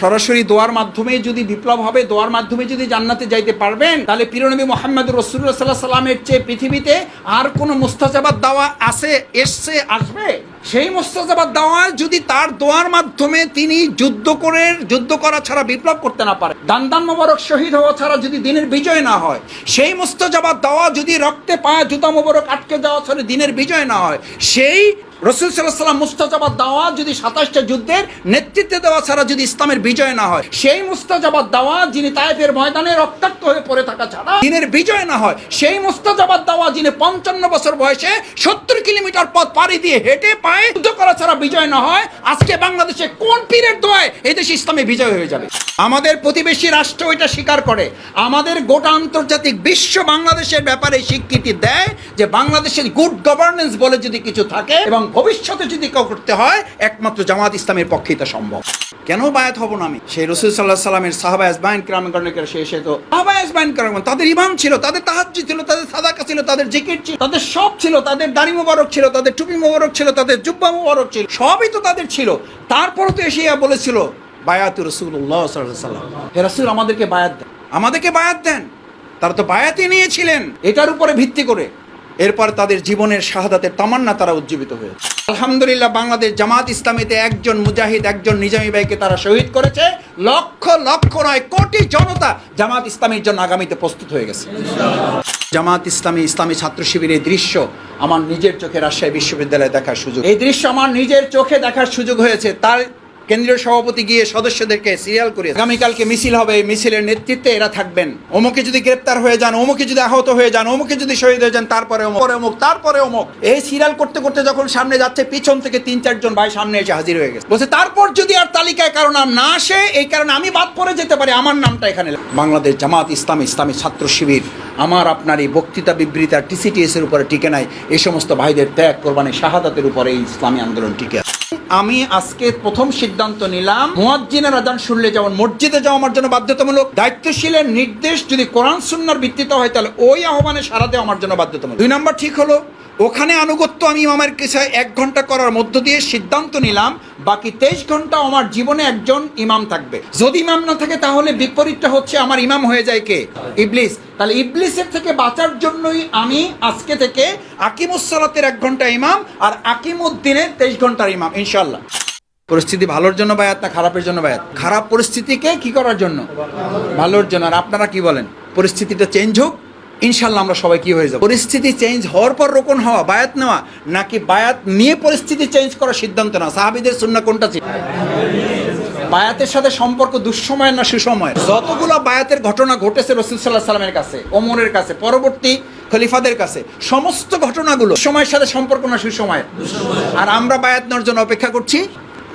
সরাসরি দোয়ার মাধ্যমে যদি বিপ্লব হবে, দোয়ার মাধ্যমে যদি জান্নাতে যাইতে পারবেন, তাহলে প্রিয়নবী মোহাম্মদ রসুল্লাহ সাল্লাহ সাল্লামের চেয়ে পৃথিবীতে আর কোনো মুস্তাজাবাদ দাওয়া আছে, এসছে, আসবে? সেই মুস্তাজাবাদ দাওয়া যদি তার দোয়ার মাধ্যমে তিনি যুদ্ধ করে, যুদ্ধ করা ছাড়া বিপ্লব করতে না পারে দান দান মোবারক শহীদ হওয়া ছাড়া যদি দিনের বিজয় না হয়, সেই মুস্তাজাবাদ দাওয়া যদি রক্তে পায়া জুতা মোবারক আটকে যাওয়া ছাড়া দিনের বিজয় না হয়, সেই রসুল সাল্লাহ মুস্তাজাবাদ দাওয়া যদি সাতাশটা যুদ্ধের নেতৃত্বে দেওয়া ছাড়া যদি ইসলামের বিজয় না হয়, সেই মুস্তাজাবাদ দাওয়া যিনি তায়েফের ময়দানে রক্তাক্ত হয়ে পড়ে থাকা ছাড়া দিনের বিজয় না হয়, সেই মুস্তাজাবাদ দাওয়া যিনি পঞ্চান্ন বছর বয়সে সত্তর কিলোমিটার পথ পাড়ি দিয়ে হেঁটে পায়ে যুদ্ধ করা ছাড়া বিজয় না হয়, আজকে বাংলাদেশে কোন পীরের দোয়ায় এই দেশে ইসলামে বিজয় হয়ে যাবে? আমাদের প্রতিবেশী রাষ্ট্র এটা স্বীকার করে। আমাদের গোটা আন্তর্জাতিক বিশ্ব বাংলাদেশের ব্যাপারে স্বীকৃতি দেয় যে বাংলাদেশের গুড গভর্নেন্স বলে যদি কিছু থাকে এবং ভবিষ্যতে যদি কেউ করতে হয়, একমাত্র জামাত ইসলামের পক্ষে এটা সম্ভব। কেন বায়াত হব না আমি? সেই রসুল সাল্লাহ সাল্লামের সাহাবা আজবাইন ক্রামকরণের সে এসে তো, সাহাবা আজবাইন ক্রাম তাদের ইমান ছিল, তাদের তাহাজ্জি ছিল, তাদের সাদাকা ছিল, তাদের জিকির ছিল, তাদের সব ছিল, তাদের দাড়ি মোবারক ছিল, তাদের টুপি মোবারক ছিল, তাদের জুব্বা মোবারক ছিল, সবই তো তাদের ছিল। তারপরও তো এসে বলেছিল বায়াত রসুল্লাহ সাল্লাম। হে রসুল আমাদেরকে বায়াত দেন। আমাদেরকে বায়াত দেন। তারা তো বায়াতই নিয়েছিলেন। এটার উপরে ভিত্তি করে। এরপর তাদের জীবনের শাহাদাতের তামান্না তারা উজ্জীবিত হয়ে আলহামদুলিল্লাহ বাংলাদেশ জামাত ইসলামীতে একজন মুজাহিদ একজন নিজামী ভাইকে তারা শহীদ করেছে। লক্ষ লক্ষ নয় কোটি জনতা জামাত ইসলামীর জন্য আগামীতে প্রস্তুত হয়ে গেছে। জামাত ইসলামী ইসলামী ছাত্র শিবিরের দৃশ্য আমার নিজের চোখে রাজশাহী বিশ্ববিদ্যালয়ে দেখার সুযোগ। এই দৃশ্য আমার নিজের চোখে দেখার সুযোগ হয়েছে। তার কেন্দ্রীয় সভাপতি গিয়ে সদস্যদেরকে সিরিয়াল করে আগামীকালকে মিছিল হবে, এই মিছিলের নেতৃত্বে এরা থাকবেন। অমুকে যদি গ্রেপ্তার হয়ে যান অমুকে যদি আহত হয়ে যান অমুকে যদি শহীদ হয়ে যান, তারপরে অমুক অমুক, তারপরে অমুক। এই সিরিয়াল করতে করতে যখন সামনে যাচ্ছে, পিছন থেকে তিন, চারজন ভাই সামনে এসে হাজির হয়ে গেছে। বলছে, তারপর যদি আর তালিকায় কারও নাম না আসে, এই কারণে আমি বাদ পড়ে যেতে পারি। আমার নামটা এখানে বাংলাদেশ জামাত ইসলাম ইসলামী ছাত্র শিবির, আমার আপনার এই বক্তৃতা বিবৃতি আর টিসিটিএস এর উপরে টিকে নাই। এই সমস্ত ভাইদের ত্যাগ কোরবানি শাহাদাতের উপরে এই ইসলামী আন্দোলন টিকে আছে। আমি আজকে প্রথম সিদ্ধান্ত নিলাম, মুয়াজ্জিনের আজান শুনলে যেমন মসজিদে যাওয়া আমার জন্য বাধ্যতামূলক, দায়িত্বশীলের নির্দেশ যদি কোরআন, সুন্নার ভিত্তিতে হয়, তাহলে ওই আহ্বানে সারা দেওয়া আমার জন্য বাধ্যতামূলক। দুই নম্বর ঠিক হলো ওখানে আনুগত্য আমি ইমামের কাছে এক ঘণ্টা করার মধ্য দিয়ে সিদ্ধান্ত নিলাম, বাকি তেইশ ঘণ্টা আমার জীবনে একজন ইমাম থাকবে। যদি ইমাম না থাকে, তাহলে বিপরীতটা হচ্ছে আমার ইমাম হয়ে যায় কে? ইবলিস। তাহলে ইবলিসের থেকে বাঁচার জন্যই আমি আজকে থেকে আকিমুসলাতের এক ঘণ্টা ইমাম আর আকিমুদ্দিনের তেইশ ঘণ্টার ইমাম ইনশাল্লাহ পরিস্থিতি ভালোর জন্য বায়াত না খারাপের জন্য বায়াত? খারাপ পরিস্থিতিকে কি করার জন্য? ভালোর জন্য। আর আপনারা কি বলেন? পরিস্থিতিটা চেঞ্জ হোক। ইনশাল্লাহ আমরা সবাই কি হয়ে যাব? পরিস্থিতি চেঞ্জ হওয়ার পর রোপণ হওয়া, বায়াত নেওয়া, নাকি বায়াত নিয়ে পরিস্থিতি চেঞ্জ করার সিদ্ধান্ত না সাহাবিদের সুন্না কোনটা ছিল? বায়াতের সাথে সম্পর্ক দুঃসময়ের না সুসময়ের? যতগুলো বায়াতের ঘটনা ঘটেছে রসুল সাল্লাহ সাল্লামের কাছে, ওমরের কাছে, পরবর্তী খলিফাদের কাছে, সমস্ত ঘটনাগুলো সময়ের সাথে সম্পর্ক না সুসময়ের? আর আমরা বায়াত নেওয়ার জন্য অপেক্ষা করছি,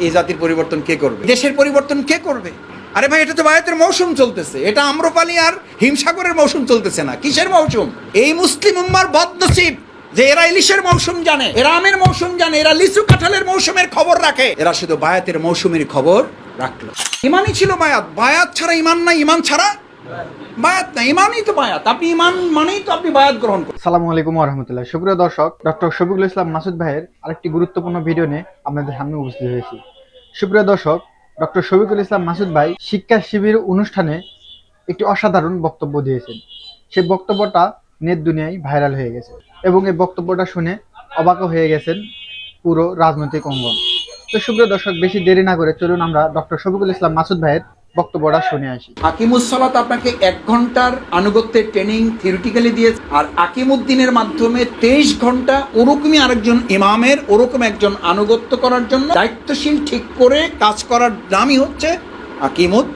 এই জাতির পরিবর্তন কে করবে? দেশের পরিবর্তন কে করবে? আরে ভাই, এটা তো বায়াতের মৌসুম চলতেছে। এটা আম্রপালি আর হিমসাগরের মৌসুম চলতেছে না। কিসের মৌসুম? এই মুসলিম উম্মার বদনসিব যে এরা ইলিশের মৌসুম জানে, এরা আমের মৌসুম জানে, এরা লিচু কাঁঠালের মৌসুমের খবর রাখে। এরা শুধু বায়াতের মৌসুমের খবর রাখল। ইমানই ছিল বায়াত। বায়াত ছাড়া ইমান না ইমান ছাড়া বায়াত না ইমানই তো বায়াত। আপনি ইমান মানেই তো আপনি বায়াত গ্রহণ করেন সালামু আলাইকুম রহমতুল্লাহ। সুপ্রিয় দর্শক, ডক্টর শফিকুল ইসলাম মাসুদ ভাইয়ের আরেকটি গুরুত্বপূর্ণ ভিডিও নিয়ে আপনাদের সামনে উপস্থিত হয়েছি। সুপ্রিয় দর্শক ডক্টর শফিকুল ইসলাম মাসুদ ভাই শিক্ষা শিবির অনুষ্ঠানে একটি অসাধারণ বক্তব্য দিয়েছেন। সেই বক্তব্যটা নেট দুনিয়ায় ভাইরাল হয়ে গেছে এবং এই বক্তব্যটা শুনে অবাক হয়ে গেছেন পুরো রাজনৈতিক অঙ্গন। তো সুপ্রিয় দর্শক, বেশি দেরি না করে চলুন আমরা ডক্টর শফিকুল ইসলাম মাসুদ ভাইয়ের বক্তব্যটা শুনে আসি। আকিমুসলাত আপনাকে এক ঘণ্টার আনুগত্যের ট্রেনিং থিওরিটিক্যালি দিয়েছে। আর আকিমুদ্দিনের মাধ্যমে তেইশ ঘণ্টা ওরকমই আরেকজন ইমামের, ওরকম একজন আনুগত্য করার জন্য দায়িত্বশীল ঠিক করে কাজ করার নামই হচ্ছে আকিমুদ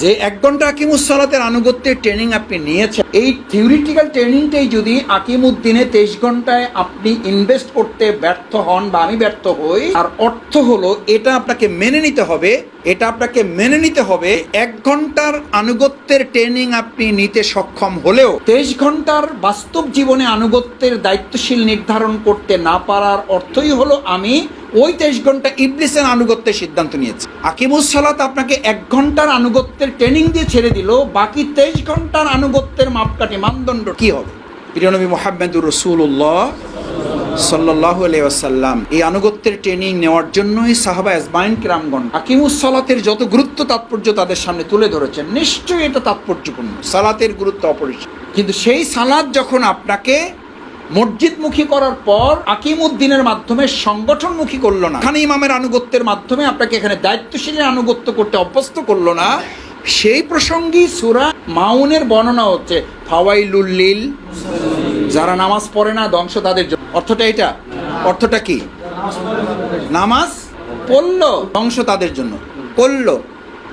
যে এক ঘণ্টা আকিমুসলাতের আনুগত্যের ট্রেনিং আপনি নিয়েছেন, এই থিওরিটিক্যাল ট্রেনিংটাই যদি আকিমুদ্দিনে তেইশ ঘন্টায় আপনি ইনভেস্ট করতে ব্যর্থ হন বা আমি ব্যর্থ হই আর অর্থ হলো এটা আপনাকে মেনে নিতে হবে এটা আপনাকে মেনে নিতে হবে, এক ঘণ্টার আনুগত্যের ট্রেনিং আপনি নিতে সক্ষম হলেও তেইশ ঘণ্টার বাস্তব জীবনে আনুগত্যের দায়িত্বশীল নির্ধারণ করতে না পারার অর্থই হলো আমি ওই তেইশ ঘণ্টা ইবলিসের আনুগত্যের সিদ্ধান্ত নিয়েছি। আকিমুস সালাত আপনাকে এক ঘণ্টার আনুগত্যের ট্রেনিং দিয়ে ছেড়ে দিল, বাকি তেইশ ঘণ্টার আনুগত্যের মাপকাঠি মানদণ্ড কি হবে? প্রিয়নবী মোহাম্মদুর রসুল্লাহ সাল্লাহ আসাল্লাম এই আনুগত্যের ট্রেনিং নেওয়ার জন্যই সাহাবা এসবাইন কিরামগণ হাকিমুস সালাতের যত গুরুত্ব তাৎপর্য তাদের সামনে তুলে ধরেছেন, নিশ্চয়ই এটা তাৎপর্যপূর্ণ। সালাতের গুরুত্ব অপরিসীম। কিন্তু সেই সালাদ যখন আপনাকে মসজিদমুখী করার পর আকিমুদ্দিনের মাধ্যমে সংগঠনমুখী করল না এখানে ইমামের আনুগত্যের মাধ্যমে আপনাকে এখানে দায়িত্বশীলের আনুগত্য করতে অভ্যস্ত করল না, সেই প্রসঙ্গেই সুরা মাউনের বর্ণনা হচ্ছে ফাওয়াইলুল্লিল যারা নামাজ পড়ে না ধ্বংস তাদের অর্থটা এটা? অর্থটা কি? নামাজ? পড়ল। ধ্বংস তাদের জন্য। করল।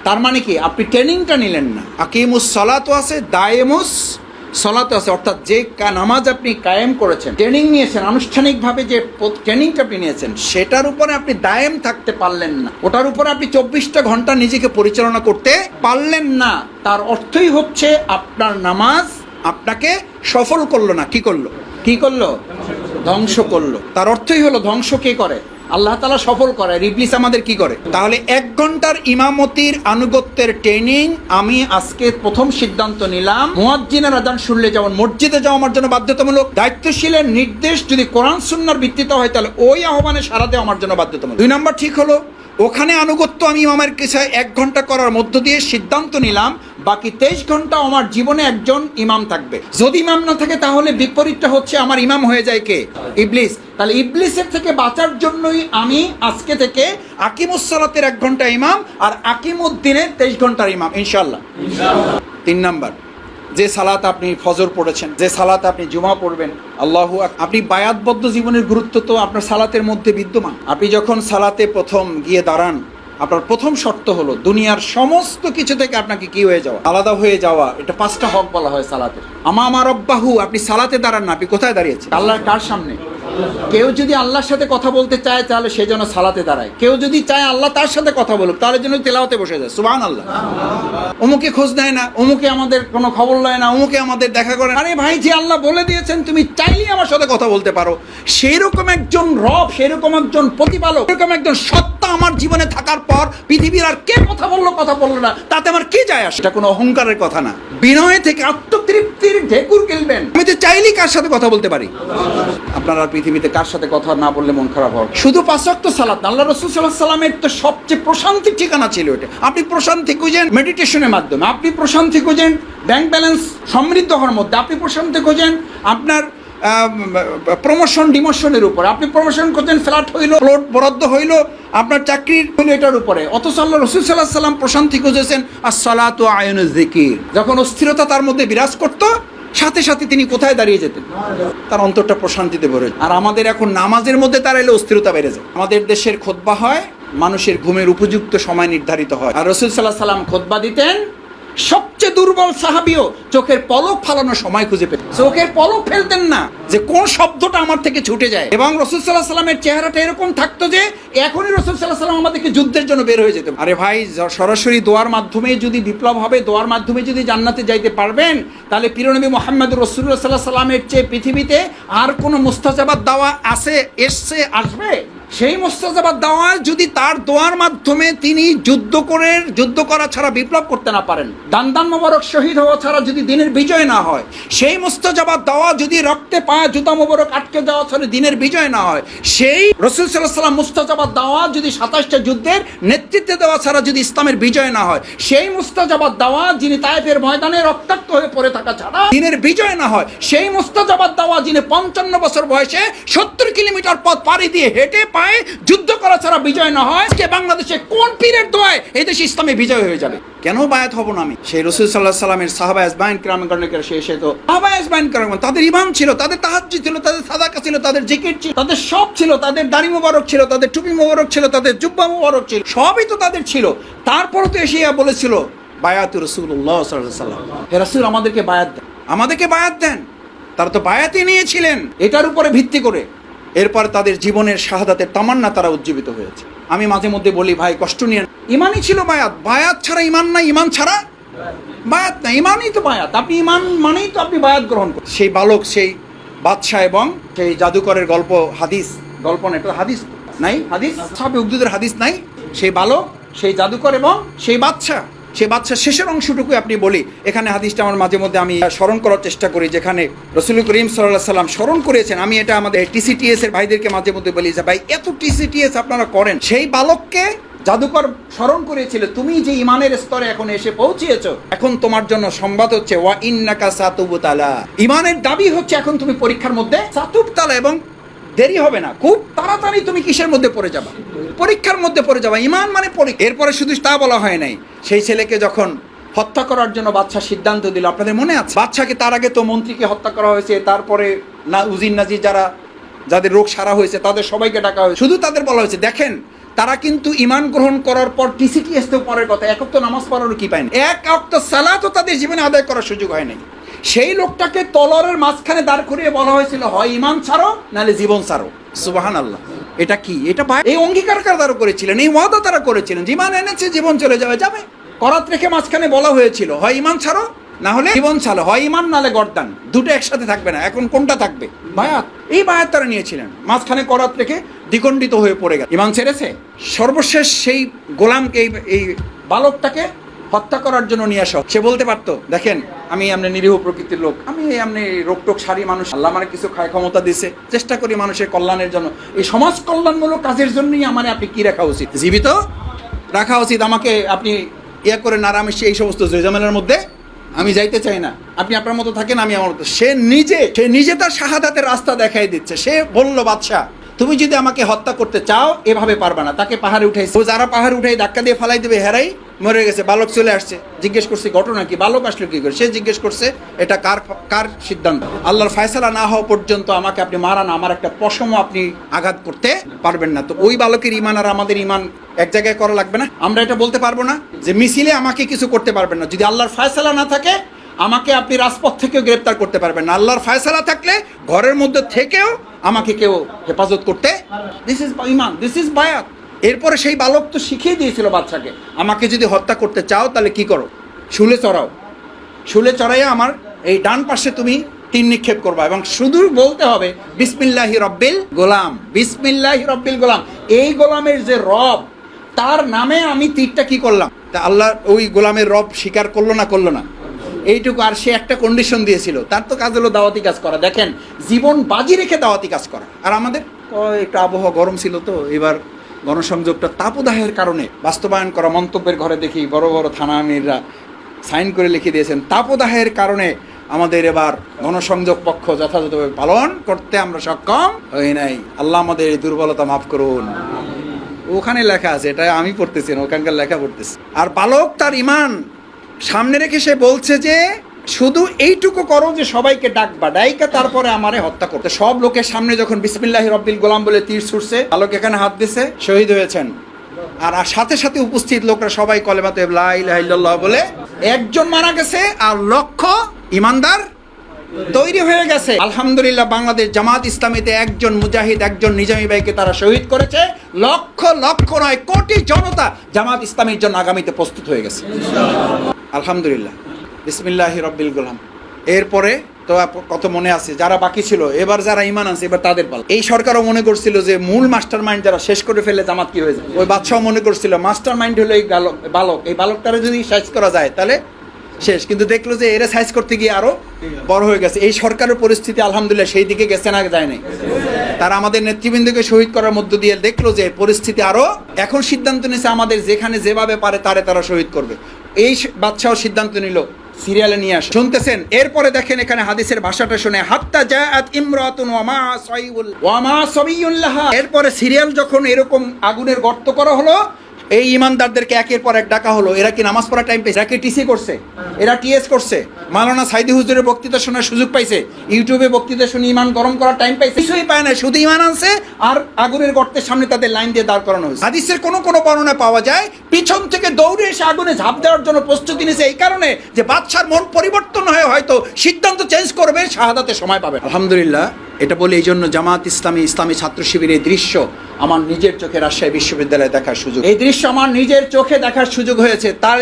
তার মানে কি? আপনি ট্রেনিংটা নিলেন না। আকিমুস সলাতো আছে, দায়েমুস সলাতো আছে। অর্থাৎ যে নামাজ আপনি কায়েম করেছেন, ট্রেনিং নিয়েছেন, আনুষ্ঠানিকভাবে যে ট্রেনিংটা আপনি নিয়েছেন, সেটার উপরে আপনি দায়েম থাকতে পারলেন না। ওটার উপরে আপনি চব্বিশটা ঘণ্টা নিজেকে পরিচালনা করতে পারলেন না। তার অর্থই হচ্ছে আপনার নামাজ আপনাকে সফল করল না। কি করল? কি করল? ধ্বংস করল। তার অর্থই হলো ধ্বংস কে করে? আল্লাহ তালা সফল করে আর ইবলিস আমাদের কি করে? তাহলে এক ঘণ্টার ইমামতির আনুগত্যের ট্রেনিং আমি আজকে প্রথম সিদ্ধান্ত নিলাম। মুয়াজ্জিনের আদান শুনলে যেমন মসজিদে যাওয়া আমার জন্য বাধ্যতামূলক, দায়িত্বশীলের নির্দেশ যদি কোরআন, সুন্নার ভিত্তিতে হয়, তাহলে ওই আহ্বানে সারা দেওয়া আমার জন্য বাধ্যতামূলক। দুই নম্বর ঠিক হলো ওখানে আনুগত্য আমি ইমামের কাছে এক ঘণ্টা করার মধ্য দিয়ে সিদ্ধান্ত নিলাম, বাকি তেইশ ঘণ্টা আমার জীবনে একজন ইমাম থাকবে। যদি ইমাম না থাকে, তাহলে বিপরীতটা হচ্ছে আমার ইমাম হয়ে যায় কে? ইবলিস। তাহলে ইবলিসের থেকে বাঁচার জন্যই আমি আজকে থেকে আকিমুসলাতের এক ঘণ্টা ইমাম আর আকিমুদ্দিনের তেইশ ঘণ্টার ইমাম ইনশাল্লাহ তিন নাম্বার। যে সালাত আপনি ফজর পড়েছেন, যে সালাত আপনি জুমা পড়বেন, আল্লাহ আপনি বায়াতবদ্ধ জীবনের গুরুত্ব তো আপনার সালাতের মধ্যে বিদ্যমান। আপনি যখন সালাতে প্রথম গিয়ে দাঁড়ান আপনার প্রথম শর্ত হলো দুনিয়ার সমস্ত কিছু থেকে আপনাকে কি হয়ে যাওয়া? আলাদা হয়ে যাওয়া, এটা পাঁচটা হক বলা হয় সালাতে। আমা আমার অব্বাহু আপনি সালাতে দাঁড়ান না, আপনি কোথায় দাঁড়িয়েছেন? আল্লাহর কার সামনে? কেউ যদি আল্লাহর সাথে কথা বলতে চায়, তাহলে সে যেন সালাতে দাঁড়ায়। কেউ যদি চায় আল্লাহ তার সাথে কথা বলুক, তাহলে যেন তেলাওতে বসে যায়। সুবান আল্লাহ অমুকে খোঁজ নেয় না, অমুকে আমাদের কোনো খবর নেয় না, অমুকে আমাদের দেখা করে আরে ভাই, যে আল্লাহ বলে দিয়েছেন, তুমি চাইলেই আমার সাথে কথা বলতে পারো। সেই রকম একজন রব সেই রকম একজন প্রতিপালক এরকম একজন সত্তা আমার জীবনে থাকার পর পৃথিবীর আর কে কথা বলল কথা বলল না। তাতে আমার কি যায় আসে? এটা কোনো অহংকারের কথা না। বিনয় থেকে আত্মতৃপ্তির ঢেকুর গেলবেন আমি তো চাইলেই কার সাথে কথা বলতে পারি। আপনারা পৃথিবীতে কার সাথে কথা না বললে মন খারাপ হবে শুধু পাঁচক্ত সালাত আল্লাহ রসুল সাল্লাহ সাল্লামের তো সবচেয়ে প্রশান্তির ঠিকানা ছিল এটা। আপনি প্রশান্তি খুঁজেন মেডিটেশনের মাধ্যমে। আপনি প্রশান্তি খুঁজেন ব্যাংক ব্যালেন্স সমৃদ্ধ হওয়ার মধ্যে। আপনি প্রশান্তি খুঁজেন, আপনার প্রমোশন ডিমোশনের উপর। আপনি প্রমোশন করতেন ফ্ল্যাট হইল প্লট বরাদ্দ হইল, আপনার চাকরির হইল এটার উপরে। অথচ আল্লাহ রসুল সাল্লাহ সাল্লাম প্রশান্তি খুঁজেছেন আর সালাত আয়ন জিকির যখন অস্থিরতা তার মধ্যে বিরাজ করতো, সাথে সাথে তিনি কোথায় দাঁড়িয়ে যেতেন? তার অন্তরটা প্রশান্তিতে ভরে আর আমাদের এখন নামাজের মধ্যে তার এলে অস্থিরতা বেড়ে যায়। আমাদের দেশের খোদবা হয়, মানুষের ঘুমের উপযুক্ত সময় নির্ধারিত হয়। আর রসুল সাল্লাহ সাল্লাম খোদবা দিতেন সবচেয়ে দুর্বল সাহাবিও চোখের পলক ফালানোর সময় খুঁজে পেতেন। চোখের পলক ফেলতেন না যে কোন শব্দটা আমার থেকে ছুটে যায়। এবং রসুল সাল্লাহ সাল্লামের চেহারাটা এরকম থাকতো যে এখনই রসুল সাল্লাহ সাল্লাম আমাদেরকে যুদ্ধের জন্য বের হয়ে যেত আরে ভাই সরাসরি দোয়ার মাধ্যমে যদি বিপ্লব হবে, দোয়ার মাধ্যমে যদি জান্নাতে যাইতে পারবেন, তাহলে পিরনবী মোহাম্মদ রসুল্লাহ সাল্লাহ সাল্লামের চেয়ে পৃথিবীতে আর কোনো মুস্তাজাবাদ দাওয়া আছে, এসছে, আসবে? সেই মোস্তাজাবাদ দাওয়া যদি তার দোয়ার মাধ্যমে তিনি যুদ্ধ করে, যুদ্ধ করা ছাড়া বিপ্লব করতে না পারেন দান দান মোবারক শহীদ হওয়া ছাড়া যদি দিনের বিজয় না হয়, সেই মোস্তাজাবাদ দাওয়া যদি রক্তে পায়া জুতা মোবারক আটকে যাওয়া ছাড়া দিনের বিজয় না হয়, সেই রসুল সাল্লাহ সাল্লাম মুস্তাজাবাদ দাওয়া যদি সাতাশটা যুদ্ধের নেতৃত্বে দেওয়া ছাড়া যদি ইসলামের বিজয় না হয়, সেই মুস্তাজাবাদ দাওয়া যিনি তায়েফের ময়দানে রক্তাক্ত হয়ে পড়ে থাকা ছাড়া দিনের বিজয় না হয়, সেই মুস্তাজাবাদ দাওয়া যিনি পঞ্চান্ন বছর বয়সে সত্তর কিলোমিটার পথ পাড়ি দিয়ে হেঁটে পায়ে যুদ্ধ করা ছাড়া বিজয় না হয় আজকে বাংলাদেশে কোন পীরের দোয়ায় এই দেশে ইসলামে বিজয় হয়ে যাবে? কেন বায়াত হব না আমি? সেই রসুল সাল্লাহ সাল্লামের সাহাবা আসবাইন ক্রামকরণের সে এসে তো সাহাবা আসবাইন ক্রাম তাদের ইমান ছিল তাদের তাহাজ্জি ছিল তাদের সাদাকা ছিল তাদের জিকির ছিল তাদের সব ছিল তাদের দাড়ি মোবারক ছিল তাদের টুপি মোবারক ছিল তাদের জুব্বা মোবারক ছিল সবই তো তাদের ছিল। তারপরও তো এসে ইয়া বলেছিল বায়াত রসুল্লাহ সাল্লাম হে রসুল আমাদেরকে বায়াত দেন। আমাদেরকে বায়াত দেন। তারা তো বায়াতই নিয়েছিলেন। এটার উপরে ভিত্তি করে এরপর তাদের জীবনের শাহাদাতের তামান্না তারা উজ্জীবিত হয়েছে। আমি মাঝে মধ্যে বলি, ভাই, কষ্ট নিয়ে ইমানই ছিল বায়াত। বায়াত ছাড়া ইমান নাই, ইমান ছাড়া বায়াত না ইমানই তো বায়াত। আপনি ইমান মানেই তো আপনি বায়াত গ্রহণ করেন সেই বালক, সেই বাদশাহ এবং সেই জাদুকরের গল্প, হাদিস, গল্প না এটা হাদিস নাই, হাদিস, সাহাবে উদ্দুদের হাদিস নাই। সেই বালক, সেই জাদুকর এবং সেই বাদশাহ। সে বাচ্চার শেষের অংশটুকু আপনি বলি। এখানে হাদিসটা আমার মাঝে মধ্যে আমি স্মরণ করার চেষ্টা করি, যেখানে রসুল করিম সাল্লাহ সাল্লাম স্মরণ করেছেন। আমি এটা আমাদের টিসিটিএস এর ভাইদেরকে মাঝে মধ্যে বলি যে, ভাই, এত টিসিটিএস আপনারা করেন। সেই বালককে জাদুকর স্মরণ করেছিল। তুমি যে ইমানের স্তরে এখন এসে পৌঁছিয়েছ, এখন তোমার জন্য সংবাদ হচ্ছে, ওয়া ইন্নাকা সাতুবতালা। ইমানের দাবি হচ্ছে, এখন তুমি পরীক্ষার মধ্যে সাতুবতালা এবং দেরি হবে না, খুব তাড়াতাড়ি তুমি কিসের মধ্যে পড়ে যাবা? পরীক্ষার মধ্যে পড়ে যাবা, ইমান মানে পরীক্ষা। এরপরে শুধু তা বলা হয় নাই, সেই ছেলেকে যখন হত্যা করার জন্য বাচ্চা সিদ্ধান্ত দিল, আপনাদের মনে আছে? বাচ্চাকে তার আগে তো মন্ত্রীকে হত্যা করা হয়েছে, তারপরে না উজির নাজির যারা যাদের রোগ সারা হয়েছে, তাদের সবাইকে ডাকা হয়েছে। শুধু তাদের বলা হয়েছে, দেখেন, তারা কিন্তু ইমান গ্রহণ করার পর টিসিটিএস তো পরের কথা, এক অক্ত নামাজ পড়ারও কি পায়নি এক অক্ত সালাতও তাদের জীবনে আদায় করার সুযোগ হয় নাই। সেই লোকটাকে তলরের মাঝখানে দাঁড় করিয়ে বলা হয়েছিল, হয় ইমান ছাড়ো, নাহলে জীবন ছাড়ো। সুবাহান আল্লাহ এটা কি? এটা এই অঙ্গীকার কারা তারা করেছিলেন? এই ওয়াদা তারা করেছিলেন ইমান এনেছে, জীবন চলে যাবে যাবে। করাত রেখে মাঝখানে বলা হয়েছিল, হয় ইমান ছাড়ো না হলে জীবন ছাড়ো। হয় ইমান নালে গর্দান। দুটো একসাথে থাকবে না, এখন কোনটা থাকবে? বায়াত। এই বায়াত তারা নিয়েছিলেন। মাঝখানে করাত রেখে দ্বিখণ্ডিত হয়ে পড়ে গেল। ইমান ছেড়েছে? সর্বশেষ সেই গোলামকে এই বালকটাকে হত্যা করার জন্য নিয়ে আসা। সে বলতে পারতো, দেখেন, আমি এমনি নিরীহ প্রকৃতির লোক। আমি এমনি রোগ টোক সারি মানুষ। আল্লাহ আমার কিছু খায় ক্ষমতা দিছে। চেষ্টা করি মানুষের কল্যাণের জন্য। এই সমাজ কল্যাণমূলক কাজের জন্যই আমার আপনি কি রাখা উচিত? জীবিত রাখা উচিত। আমাকে আপনি ইয়ে করে নারামেশি এই সমস্ত জয়জামেলার মধ্যে। আমি যাইতে চাই না। আপনি আপনার মতো থাকেন, আমি আমার মতো সে নিজে সে নিজে তার শাহাদাতের রাস্তা দেখাই দিচ্ছে। সে বলল, বাদশাহ তুমি যদি আমাকে হত্যা করতে চাও, এভাবে পারবা না। তাকে পাহাড়ে উঠাইছে। ও যারা পাহাড়ে উঠাই ধাক্কা দিয়ে ফালাই দেবে, হেরাই মরে গেছে, বালক চলে আসছে। জিজ্ঞেস করছে, ঘটনা কি? বালক আসলো কি করে? সে জিজ্ঞেস করছে, এটা কার কার সিদ্ধান্ত? আল্লাহর ফয়সালা না হওয়া পর্যন্ত আমাকে আপনি মারান আমার একটা পশমও আপনি আঘাত করতে পারবেন না। তো ওই বালকের ইমান আর আমাদের ইমান এক জায়গায় করা লাগবে না। আমরা এটা বলতে পারব না যে মিছিলে আমাকে কিছু করতে পারবেন না। যদি আল্লাহর ফয়সালা না থাকে আমাকে আপনি রাজপথ থেকেও গ্রেপ্তার করতে পারবেন না। আল্লাহর ফায়সালা থাকলে ঘরের মধ্যে থেকেও আমাকে কেউ হেফাজত করতে দিস ইজ ইমান দিস ইজ বায়াত। এরপরে সেই বালক তো শিখিয়ে দিয়েছিল বাচ্চাকে, আমাকে যদি হত্যা করতে চাও তাহলে কি করো? শুলে চড়াও। শুলে চড়াইয়া আমার এই ডান পাশে তুমি তিন নিক্ষেপ করবা এবং শুধু বলতে হবে, বিসমিল্লাহি রব্বিল গোলাম, বিসমিল্লাহি রব্বিল গোলাম। এই গোলামের যে রব, তার নামে আমি তীরটা কি করলাম? তা আল্লাহ ওই গোলামের রব স্বীকার করল না করল না। এইটুকু আর সে একটা কন্ডিশন দিয়েছিল। তার তো কাজ হলো দাওয়াতি কাজ করা। দেখেন, জীবন বাজি রেখে দাওয়াতি কাজ করা। আর আমাদের একটু আবহাওয়া গরম ছিল তো, এবার গণসংযোগটা তাপদাহের কারণে বাস্তবায়ন করা মন্তব্যের ঘরে দেখি বড় বড় থানা সাইন করে লিখে দিয়েছেন, তাপদাহের কারণে আমাদের এবার গণসংযোগ পক্ষ যথাযথভাবে পালন করতে আমরা সক্ষম হই নাই। আল্লাহ আমাদের এই দুর্বলতা মাফ করুন। ওখানে লেখা আছে, এটা আমি পড়তেছি ওখানকার লেখা পড়তেছি। আর বালক তার ইমান সামনে রেখে সে বলছে যে, শুধু এইটুকু করো যে সবাইকে ডাকবা। ডাইকা তারপরে আমারে হত্যা করতে। সব লোকের সামনে যখন বিসমিল্লাহ রব্বিল গোলাম বলে তীর ছুটছে বালক এখানে হাত দিছে, শহীদ হয়েছেন। আর সাথে সাথে উপস্থিত লোকরা সবাই কলেমাতে লা ইলাহা ইল্লাল্লাহ বলে, একজন মারা গেছে আর লক্ষ ইমানদার তৈরি হয়ে গেছে। আলহামদুলিল্লাহ বাংলাদেশ জামাত ইসলামীতে একজন মুজাহিদ, একজন নিজামী ভাইকে তারা শহীদ করেছে। লক্ষ লক্ষ নয়, কোটি জনতা জামাত ইসলামীর জন্য আগামীতে প্রস্তুত হয়ে গেছে। আলহামদুলিল্লাহ। বিসমিল্লাহ রব্বিল গোলাম। এরপরে তো কত মনে আছে, যারা বাকি ছিল, এবার যারা ইমান আছে এবার তাদের পাল। এই সরকারও মনে করছিল যে, মূল মাস্টার মাইন্ড যারা শেষ করে ফেলে জামাত কি হয়েছে ওই বাচ্চাও মনে করছিল মাস্টার মাইন্ড হলো এই বালক এই বালকটারে যদি সাইজ করা যায়, তাহলে শেষ। কিন্তু দেখল যে, এরা সাইজ করতে গিয়ে আরও বড় হয়ে গেছে। এই সরকারের পরিস্থিতি, আলহামদুলিল্লাহ, সেই দিকে গেছে না যায় নাই। তারা আমাদের নেতৃবৃন্দকে শহীদ করার মধ্য দিয়ে দেখল যে, পরিস্থিতি আরও এখন সিদ্ধান্ত নিয়েছে, আমাদের যেখানে যেভাবে পারে, তারে তারা শহীদ করবে। এই বাদশাহ সিদ্ধান্ত নিল, সিরিয়ালে নিয়ে আস। শুনতেছেন? এরপরে দেখেন এখানে হাদিসের ভাষাটা শুনে, হাত্তা জাআত ইমরাতুন ওয়ামা সাইউল ওয়ামা সাবিয়ুল্লাহ এরপরে সিরিয়াল যখন এরকম আগুনের গর্ত করা হলো এই ইমানদারদেরকে একের পর এক ডাকা হলো। এরা কি নামাজ পড়ার টাইম পেয়েছে? এরা কি টিসি করছে? এরা টিএস করছে? মালানা সাইদি হুজুরের বক্তৃতা শোনার সুযোগ পাইছে? ইউটিউবে বক্তৃতা শুনে ইমান গরম করার টাইম পাইছে? কিছুই পায় না শুধু ইমান আনছে আর আগুনের গর্তের সামনে তাদের লাইন দিয়ে দাঁড় করানো হয়েছে। হাদিসের কোনো কোনো বর্ণনা পাওয়া যায়, পিছন থেকে দৌড়ে এসে আগুনে ঝাঁপ দেওয়ার জন্য প্রস্তুতি নিয়েছে এই কারণে যে বাদশার মন পরিবর্তন হয়ে, হয়তো সিদ্ধান্ত চেঞ্জ করবে শাহাদাতে সময় পাবে। আলহামদুলিল্লাহ এটা বলে এই জন্য জামাত ইসলামী ইসলামী ছাত্র শিবিরের এই দৃশ্য আমার নিজের চোখে রাজশাহী বিশ্ববিদ্যালয়ে দেখার সুযোগ। এই দৃশ্য আমার নিজের চোখে দেখার সুযোগ হয়েছে। তার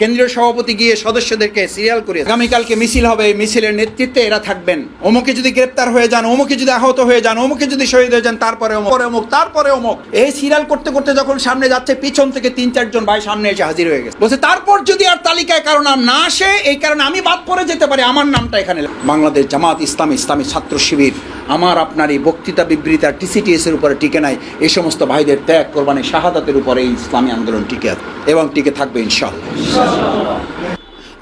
কেন্দ্রীয় সভাপতি গিয়ে সদস্যদেরকে সিরিয়াল করে আগামীকালকে মিছিল হবে। এই মিছিলের নেতৃত্বে এরা থাকবেন। অমুকে যদি গ্রেপ্তার হয়ে যান অমুকে যদি আহত হয়ে যান অমুকে যদি শহীদ হয়ে যান, তারপরে অমুক অমুক, তারপরে অমুক। এই সিরিয়াল করতে করতে যখন সামনে যাচ্ছে, পিছন থেকে তিন চারজন ভাই সামনে এসে হাজির হয়ে গেছে। বলছে, তারপর যদি আর তালিকায় কারও নাম না আসে, এই কারণে আমি বাদ পড়ে যেতে পারি। আমার নামটা এখানে বাংলাদেশ জামাত ইসলামী ইসলামী ছাত্র শিবির আমার আপনার এই বক্তৃতা বিবৃতি আর টিসিটিএস এর উপরে টিকে নাই এই সমস্ত ভাইদের ত্যাগ কোরবানি শাহাদাতের উপরে এই ইসলামী আন্দোলন টিকে আছে এবং টিকে থাকবে ইনশাল্লাহ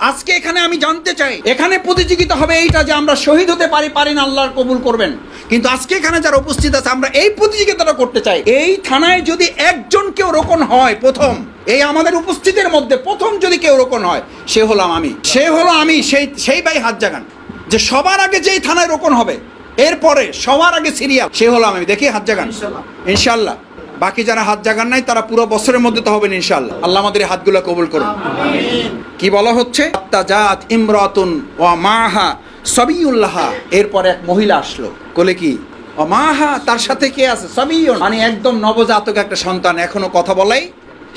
আজকে এখানে আমি জানতে চাই, এখানে প্রতিযোগিতা হবে এইটা যে আমরা শহীদ হতে পারি পারি না, আল্লাহর কবুল করবেন। কিন্তু আজকে এখানে যারা উপস্থিত আছে, আমরা এই প্রতিযোগিতাটা করতে চাই। এই থানায় যদি একজন কেউ রোকন হয় প্রথম, এই আমাদের উপস্থিতির মধ্যে প্রথম যদি কেউ রোকন হয়, সে হলাম আমি। সে হলো আমি, সেই সেই ভাই হাত জাগান। যে সবার আগে যেই থানায় রোকন হবে এরপরে সবার আগে সিরিয়াল। সে হলাম আমি। দেখি হাত জাগান। ইনশাল্লাহ বাকি যারা হাত জাগান নাই, তারা পুরো বছরের মধ্যে তো হবেন ইনশাল্লাহ আল্লাহ আমাদের হাতগুলো কবুল করুন। কি বলা হচ্ছে? জাত ইমরাতুন ও মাহা সবিউল্লাহা। এরপর এক মহিলা আসলো। কোলে কি? মাহা, তার সাথে কে আছে? সবিউন মানে একদম নবজাতক একটা সন্তান, এখনও কথা বলাই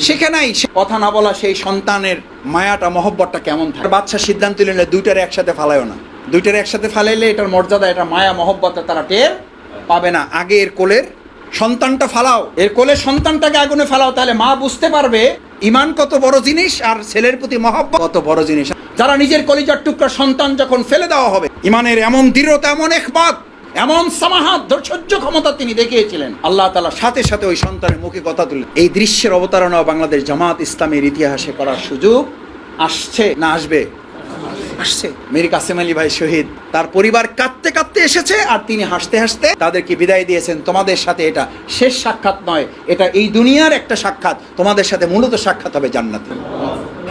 শিখে নাই। কথা না বলা সেই সন্তানের মায়াটা, মহব্বতটা কেমন থাকে? বাচ্চা সিদ্ধান্ত নিলে দুইটার একসাথে ফালায়ও না। দুইটার একসাথে ফালাইলে এটার মর্যাদা এটা মায়া, মহব্বতে তারা টের পাবে না। আগে এর কোলের সন্তানটা ফালাও। এর কোলে সন্তানটাকে আগুনে ফালাও, তাহলে মা বুঝতে পারবে ইমান কত বড় জিনিস আর ছেলের প্রতি মহব্বত কত বড় জিনিস। যারা নিজের কলিজার টুকরা সন্তান যখন ফেলে দেওয়া হবে, ইমানের এমন দৃঢ়তা, এমন একবাদ এমন সামাহাত ধৈর্য ক্ষমতা তিনি দেখিয়েছিলেন। আল্লাহ তালা সাথে সাথে ওই সন্তানের মুখে কথা তুলে এই দৃশ্যের অবতারণা বাংলাদেশ জামাত ইসলামের ইতিহাসে করার সুযোগ আসছে না আসবে। আসছে। মেরি কাসেম আলী ভাই শহীদ, তার পরিবার কাঁদতে কাঁদতে এসেছে আর তিনি হাসতে হাসতে তাদেরকে বিদায় দিয়েছেন। তোমাদের সাথে এটা শেষ সাক্ষাৎ নয়, এটা এই দুনিয়ার একটা সাক্ষাৎ। তোমাদের সাথে মূলত সাক্ষাৎ হবে জান্নাতে।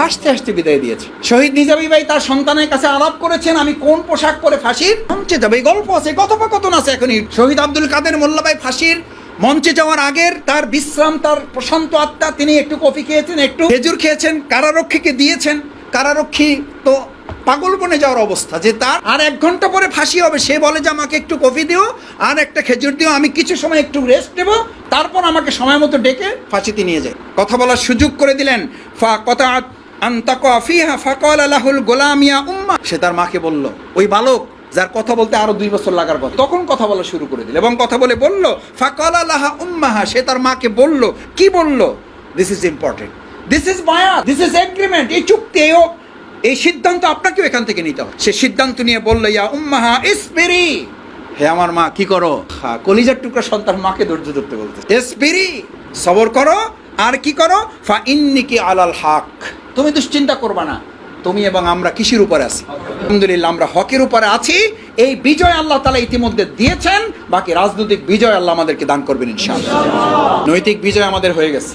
হাসতে হাসতে বিদায় দিয়েছে। শহীদ নিজামী ভাই তার সন্তানের কাছে আলাপ করেছেন, আমি কোন পোশাক পরে ফাঁসির মঞ্চে যাবে? গল্প আছে, কথোপকথন আছে এখনই। শহীদ আব্দুল কাদের মোল্লা ভাই ফাঁসির মঞ্চে যাওয়ার আগের তার বিশ্রাম, তার প্রশান্ত আত্মা, তিনি একটু কফি খেয়েছেন, একটু খেজুর খেয়েছেন, কারারক্ষীকে দিয়েছেন। কারারক্ষী তো পাগল বনে যাওয়ার অবস্থা, যে তার আর এক ঘণ্টা পরে ফাঁসি হবে। সে বলে যে আমাকে একটু কফি দিও, আর একটা খেজুর দিও, আমি কিছু সময় একটু রেস্ট নেব, তারপর আমাকে সময় মতো ডেকে ফাঁসিতে নিয়ে যায়। কথা বলার সুযোগ করে দিলেন। ফা কথা আন্তাকা ফিহা ফাকাল আলাহুল গোলামিয়া উম্মা। সে তার মাকে বলল, ওই বালক যার কথা বলতে আরও দুই বছর লাগার কথা। তখন কথা বলা শুরু করে দিল এবং কথা বলে বলল, ফাকাল আলাহা উম্মাহা। সে তার মাকে বলল, কি বলল? This is important this is Maya this is agreement এই চুক্তি এই এই সিদ্ধান্ত আপনাকেও এখান থেকে নিতে হবে। সে সিদ্ধান্ত নিয়ে বলল ইয়া উম্মাহা ইসপিরি হে আমার মা কি করো? কলিজার টুকরা সন্তান মাকে ধৈর্য ধরতে বলতে এসপিরি সবর করো। আর কি করো? ফা ইন্নিকি আলাল হাক। তুমি দুশ্চিন্তা করবা না। তুমি এবং আমরা কিসের উপরে আছি? আলহামদুলিল্লাহ আমরা হকের উপরে আছি। এই বিজয় আল্লাহ তালা ইতিমধ্যে দিয়েছেন। বাকি রাজনৈতিক বিজয় আল্লাহ আমাদেরকে দান করবেন ইনশাআল্লাহ। নৈতিক বিজয় আমাদের হয়ে গেছে।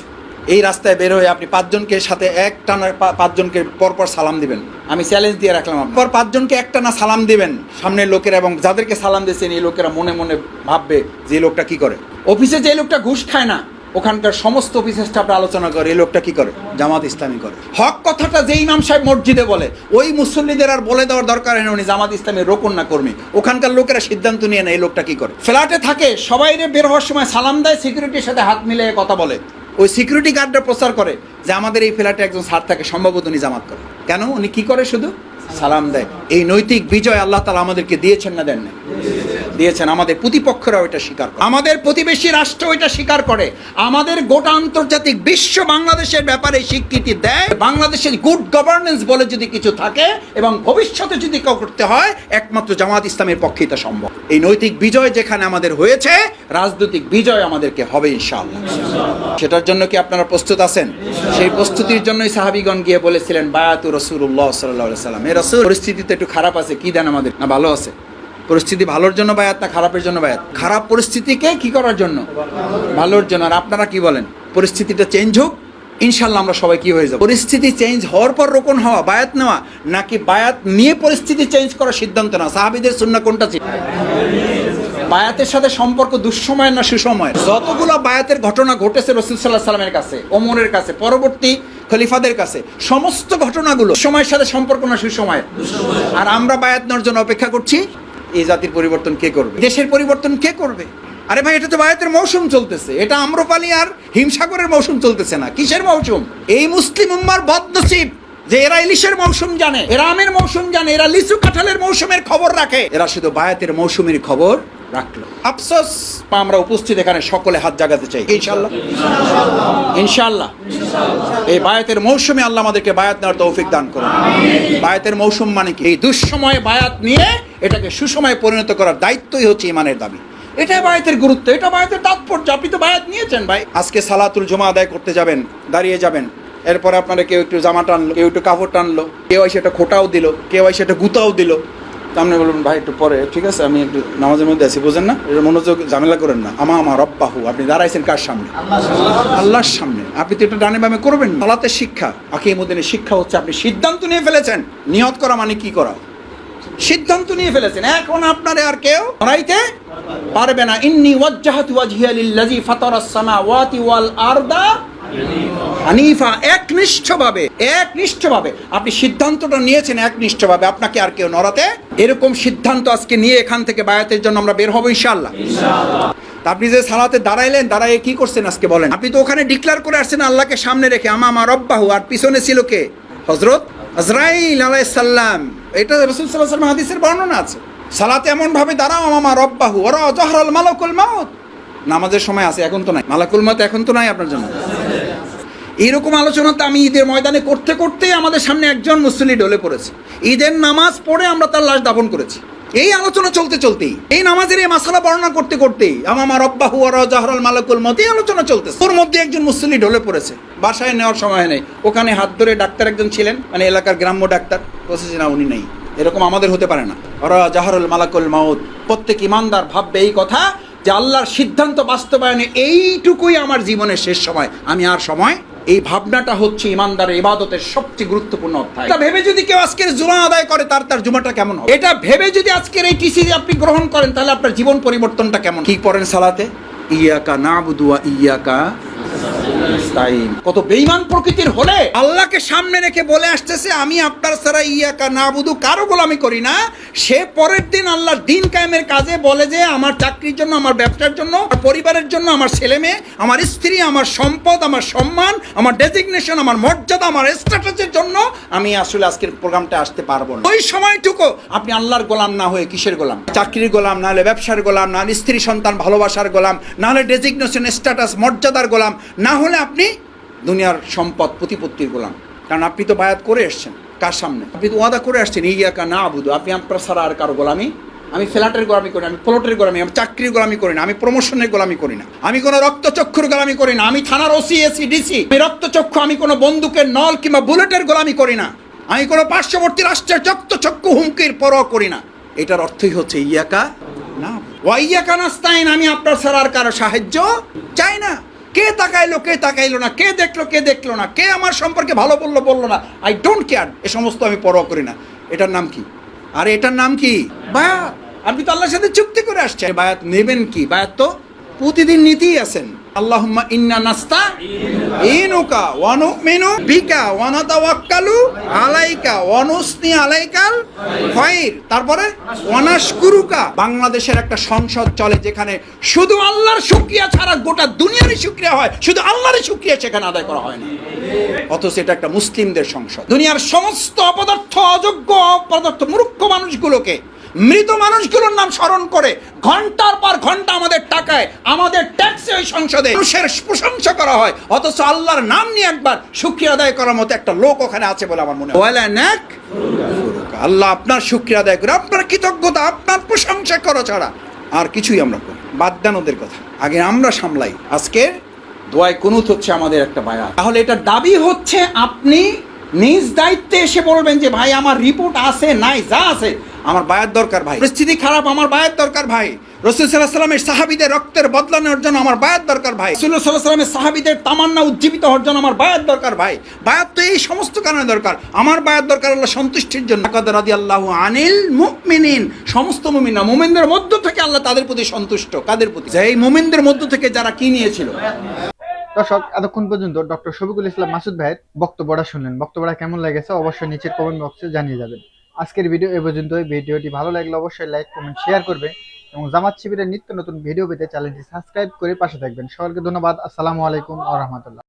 এই রাস্তায় বের হয়ে আপনি পাঁচজনকে সাথে এক টানা পাঁচজনকে পরপর সালাম দিবেন। আমি চ্যালেঞ্জ দিয়ে রাখলাম। পর পাঁচজনকে একটা না সালাম দিবেন সামনের লোকেরা এবং যাদেরকে সালাম দিয়েছেন এই লোকেরা মনে মনে ভাববে যে লোকটা কি করে। অফিসে যে লোকটা ঘুষ খায় না ওখানকার সমস্ত অফিস স্টাফরা আলোচনা করে এই লোকটা কি করে? জামাত ইসলামী করে। হক কথাটা যে ইমাম সাহেব মসজিদে বলে ওই মুসল্লিদের আর বলে দেওয়ার দরকার হয় না উনি জামাত ইসলামের রোকন না কর্মী। ওখানকার লোকেরা সিদ্ধান্ত নিয়ে নেয় এই লোকটা কি করে। ফ্ল্যাটে থাকে সবাই বের হওয়ার সময় সালাম দেয় সিকিউরিটির সাথে হাত মিলিয়ে কথা বলে। ওই সিকিউরিটি গার্ডরা প্রচার করে যে আমাদের এই ফ্ল্যাটে একজন স্যার থাকে, সম্ভবত উনি জামাত করে। কেন? উনি কী করে শুধু? সালাম দেয়। এই নৈতিক বিজয় আল্লাহ তালা আমাদেরকে দিয়েছেন না দেন না দিয়েছেন। আমাদের প্রতিপক্ষরা ওইটা স্বীকার করে। আমাদের প্রতিবেশী রাষ্ট্র ওইটা স্বীকার করে। আমাদের গোটা আন্তর্জাতিক বিশ্ব বাংলাদেশের ব্যাপারে স্বীকৃতি দেয়। বাংলাদেশের গুড গভর্নেন্স বলে যদি কিছু থাকে এবং ভবিষ্যতে যদি কেউ করতে হয়, একমাত্র জামাত ইসলামের পক্ষে এটা সম্ভব। এই নৈতিক বিজয় যেখানে আমাদের হয়েছে, রাজনৈতিক বিজয় আমাদেরকে হবে ইনশাআল্লাহ। সেটার জন্য কি আপনারা প্রস্তুত আছেন? সেই প্রস্তুতির জন্যই সাহাবিগণ গিয়ে বলেছিলেন, বায়াতু রসুল্লাহ সাল্লাহ সাল্লাম রসুল, পরিস্থিতি তো একটু খারাপ আছে, কি দেন আমাদের? না, ভালো আছে। পরিস্থিতি ভালোর জন্য বায়াত না খারাপের জন্য বায়াত? খারাপ পরিস্থিতিকে কি করার জন্য? ভালোর জন্য। আর আপনারা কি বলেন? পরিস্থিতিটা চেঞ্জ হোক ইনশাল্লাহ আমরা সবাই কি হয়ে যাব? পরিস্থিতি চেঞ্জ হওয়ার পর রোপণ হওয়া, বায়াত নেওয়া, নাকি বায়াত নিয়ে পরিস্থিতি চেঞ্জ করার সিদ্ধান্ত না সাহাবিদের সুন্না কোনটা ছিল? বায়াতের সাথে সম্পর্ক দুঃসময়ের না সুসময়ের? যতগুলো বায়াতের ঘটনা ঘটেছে রসুল সাল্লাহ সাল্লামের কাছে, ওমরের কাছে, পরবর্তী খলিফাদের কাছে। সমস্ত ঘটনাগুলো সময়ের সাথে সম্পর্ক না সুসময়ের। আর আমরা বায়াত নেওয়ার জন্য অপেক্ষা করছি, এই জাতির পরিবর্তন কে করবে? দেশের পরিবর্তন কে করবে? আরে ভাই, এটা তো বায়াতের মৌসুম চলতেছে। এটা আম্রপালি আর হিমসাগরের মৌসুম চলতেছে না। কিসের মৌসুম? এই মুসলিম উম্মার বদনসিব যে এরা ইলিশের মৌসুম জানে, এরা আমের মৌসুম জানে, এরা লিচু কাঁঠালের মৌসুমের খবর রাখে। এরা শুধু বায়াতের মৌসুমের খবর রাখল আফসোস। বা আমরা উপস্থিত এখানে সকলে হাত জাগাতে চাই। ইনশাল্লাহ ইনশাল্লাহ এই বায়াতের মৌসুমে আল্লাহ আমাদেরকে বায়াত নেওয়ার তৌফিক দান করুন। বায়াতের মৌসুম মানে কি? এই দুঃসময়ে বায়াত নিয়ে এটাকে সুসময়ে পরিণত করার দায়িত্বই হচ্ছে ইমানের দাবি। এটাই বায়াতের গুরুত্ব এটা বায়াতের তাৎপর্য। আপনি তো বায়াত নিয়েছেন ভাই। আজকে সালাতুল জমা আদায় করতে যাবেন দাঁড়িয়ে যাবেন। এরপরে আপনারা কেউ একটু জামা টানলো কেউ একটু কাপড় টানলো কেউ এসে একটা খোটাও দিল কেউ এসে একটা গুতাও দিল। তা আপনি বলবেন, ভাই, একটু পরে, ঠিক আছে? আমি একটু নামাজের মধ্যে আছি, বুঝেন না? এটা মনোযোগ, ঝামেলা করেন না। আমা আমার রব্বাহু আপনি দাঁড়াইছেন কার সামনে? আল্লাহর সামনে। আপনি তো এটা ডানে বামে করবেন। সালাতের শিক্ষা। আকিমুদ্দিনের শিক্ষা হচ্ছে আপনি সিদ্ধান্ত নিয়ে ফেলেছেন। নিয়ত করা মানে কি করা? সিদ্ধান্ত নিয়ে ফেলেছেন। এখন আপনারে আর কেউ ধরাইতে পারবে না। ইন্নি ওয়াজ্জাহাতু ওয়াজহিয়া লিল্লাযী ফাতারাস সামাওয়াতি ওয়াল আরদা হানিফা একনিষ্ঠভাবে একনিষ্ঠভাবে। আপনি সিদ্ধান্তটা নিয়েছেন একনিষ্ঠভাবে, আপনাকে আর কেউ নড়াতে। এরকম সিদ্ধান্ত আজকে নিয়ে এখান থেকে বায়াতের জন্য আমরা বের হব ইনশাআল্লাহ। তা আপনি যে সালাতে দাঁড়াইলেন, দাঁড়াইয়ে কি করছেন আজকে বলেন? আপনি তো ওখানে ডিক্লার করে আসছেন, আল্লাহকে সামনে রেখে, আমা আমার রব্বাহু আর পিছনে ছিল কে? হজরত আজরাইল আলাইহিস সাল্লাম এটা রাসূল সাল্লাল্লাহু আলাইহি হাদিসের বর্ণনা আছে। সালাতে এমন ভাবে দাঁড়াও আমা রব্বাহু ওরা জহরাল মালাকুল মাউত নামাজের সময় আছে, এখন তো নাই মালাকুল মাউত এখন তো নাই আপনার জন্য। এইরকম আলোচনা তো আমি ঈদের ময়দানে করতে করতেই আমাদের সামনে একজন মুসলি ডলে পড়েছে। ঈদের নামাজ পড়ে আমরা তার লাশ দাফন করেছি। এই আলোচনা চলতে চলতেই, এই নামাজের এই মাসালা বর্ণনা করতে করতেই আমার রব্বাহু আর জাহরাল মালাকুল মত আলোচনা চলতেছে। ওর মধ্যে একজন মুসলি ঢলে পড়েছে। বাসায় নেওয়ার সময় নেই। ওখানে হাত ধরে ডাক্তার একজন ছিলেন মানে এলাকার গ্রাম্য ডাক্তার। বলছে না, উনি নেই। এরকম আমাদের হতে পারে না। ওরা জাহরুল মালাকুল মাউদ প্রত্যেক ইমানদার ভাববে এই কথা যে আল্লাহর সিদ্ধান্ত বাস্তবায়নে এইটুকুই আমার জীবনের শেষ সময়। আমি আর সময় এই ভাবনাটা হচ্ছে ইমানদারের ইবাদতের সবচেয়ে গুরুত্বপূর্ণ অধ্যায়। এটা ভেবে যদি কেউ আজকের জুমা আদায় করে তার তার জুমাটা কেমন হবে? এটা ভেবে যদি আজকের এই টিসি আপনি গ্রহণ করেন তাহলে আপনার জীবন পরিবর্তনটা কেমন? কি পড়েন সালাতে? ইয়াকা না বুদুয়া ইয়াকা। কত বেইমান প্রকৃতির হলে আল্লাহকে সামনে রেখে বলে আসতেছে, আমি আপনার ছাড়া ইয়াকা না বুধু কারও গোলামি করি না। সে পরের দিন আল্লাহর দিন কায়েমের কাজে বলে যে, আমার চাকরির জন্য, আমার ব্যবসার জন্য, আমার পরিবারের জন্য, আমার ছেলে মেয়ে, আমার স্ত্রী, আমার সম্পদ, আমার সম্মান, আমার ডেজিগনেশন, আমার মর্যাদা, আমার স্ট্যাটাসের জন্য আমি আসলে আজকের প্রোগ্রামটা আসতে পারব না। ওই সময়টুকু আপনি আল্লাহর গোলাম না হয়ে কিসের গোলাম? চাকরির গোলাম নাহলে ব্যবসার গোলাম নাহলে স্ত্রী সন্তান ভালোবাসার গোলাম নাহলে ডেজিগনেশন, স্ট্যাটাস, মর্যাদার গোলাম, না হলে আপনি দুনিয়ার সম্পদ, প্রতিপত্তির গোলাম। কারণ আপনি তো বায়াত করে এসছেন, কার সামনে? আপনি তো ওয়াদা করে আসছেন, ইয়াকা না আবুদু আপনি আপনার ছাড়া আর কারও গোলামি আমি ফ্ল্যাটের গোলামি করি আমি প্লটের গোলামি, আমি চাকরির গোলামি করি না, আমি প্রমোশনের গোলামি করি না। আমি কোনো রক্তচক্ষুর গোলামি করি না, আমি থানার ওসি, এসি, ডিসি। আমি রক্তচক্ষু, আমি কোনো বন্দুকের নল কিংবা বুলেটের গোলামি করি না। আমি কোনো পার্শ্ববর্তী রাষ্ট্রের রক্তচক্ষু হুমকির পরোয়া করি না। এটার অর্থই হচ্ছে ইয়াকা না ওয়াইয়াকা নাস্তাইন আমি আপনার ছাড়া আর কারও সাহায্য চাই না। কে তাকাইলো কে তাকাইলো না, কে দেখল কে দেখল না, কে আমার সম্পর্কে ভালো বলল বলল না আই ডোন্ট কেয়ার এ সমস্ত আমি পরোয়া করি না। এটার নাম কি? আর এটার নাম কি? বায়াত। আপনি তো আল্লাহর সাথে চুক্তি করে আসছেন। বায়াত নেবেন কি? বায়াত তো প্রতিদিন নিতেই আছেন আল্লাহুম্মা ইন্না নাস্তা ইনুকা ওয়ানুমিনু বিকা ওয়ানাতাওয়াক্কালু আলাইকা ওয়ানুসনি আলাইকাল খায়র তারপরে ওয়ানাশকুরুকা বাংলাদেশের একটা সংসদ চলে যেখানে শুধু আল্লাহর শুকরিয়া ছাড়া গোটা দুনিয়ারই শুকরিয়া হয়। শুধু আল্লাহরই শুকরিয়া সেখানে আদায় করা হয় না। অথচ এটা একটা মুসলিমদের সংসদ। দুনিয়ার সমস্ত অপদার্থ, অযোগ্য, অপদার্থ, মূর্খ মানুষগুলোকে মৃত মানুষগুলোর নাম স্মরণ করে ঘণ্টার পর ঘণ্টা আমাদের টাকায়, আমাদের ট্যাক্সে ওই সংসদে মানুষের প্রশংসা করা হয়। অথচ আল্লাহর নাম নিয়ে একবার সুক্রিয়া আদায় করার মতো একটা লোক ওখানে আছে বলে আমার মনে হয়। আল্লাহ আপনার সুক্রিয়া আদায় করে, আপনার কৃতজ্ঞতা, আপনার প্রশংসা করা ছাড়া। আর কিছুই আমরা করি বাদ দেন ওদের কথা। আগে আমরা সামলাই। আজকে দোয়ায় কুনুত হচ্ছে আমাদের একটা বায়া তাহলে এটা দাবি হচ্ছে আপনি নিজ দায়িত্বে এসে বলবেন যে, ভাই, আমার রিপোর্ট আছে, নাই, যা আছে আমার বায়াত দরকার ভাই। পরিস্থিতি খারাপ আমার বায়াত দরকার ভাই। রসুল সাল্লাহ সাল্লামের সাহাবিদের রক্তের বদলানোর জন্য আমার বায়াত দরকার ভাই। রসুল সাল্লাহ সাল্লামের সাহাবিদের তামান্না উজ্জীবিত হওয়ার জন্য আমার বায়াত দরকার ভাই। বায়াত তো এই সমস্ত কারণে দরকার। আমার বায়াত দরকার আল্লাহ সন্তুষ্টির জন্য। রাদি আল্লাহ আনিল মুমিনিন। সমস্ত মুমিনা মুমিনদের মধ্য থেকে আল্লাহ তাদের প্রতি সন্তুষ্ট। কাদের প্রতি? যে এই মোমেনদের মধ্য থেকে যারা কি নিয়েছিল। দর্শক এতক্ষণ পর্যন্ত ডক্টর শফিকুল ইসলাম মাসুদ ভাইয়ের বক্তব্যটা শুনলেন। বক্তব্যটা কেমন লেগেছে অবশ্যই নিচের কমেন্ট বক্সে জানিয়ে যাবেন। আজকের ভিডিও এ পর্যন্ত ভিডিওটি ভালো লাগলে অবশ্যই লাইক কমেন্ট শেয়ার করবে এবং জামাত শিবিরের নিত্য নতুন ভিডিও পেতে চ্যানেলটি সাবস্ক্রাইব করে পাশে থাকবেন। সবাইকে ধন্যবাদ। আসসালামু আলাইকুম আ রহমতুল্লাহ।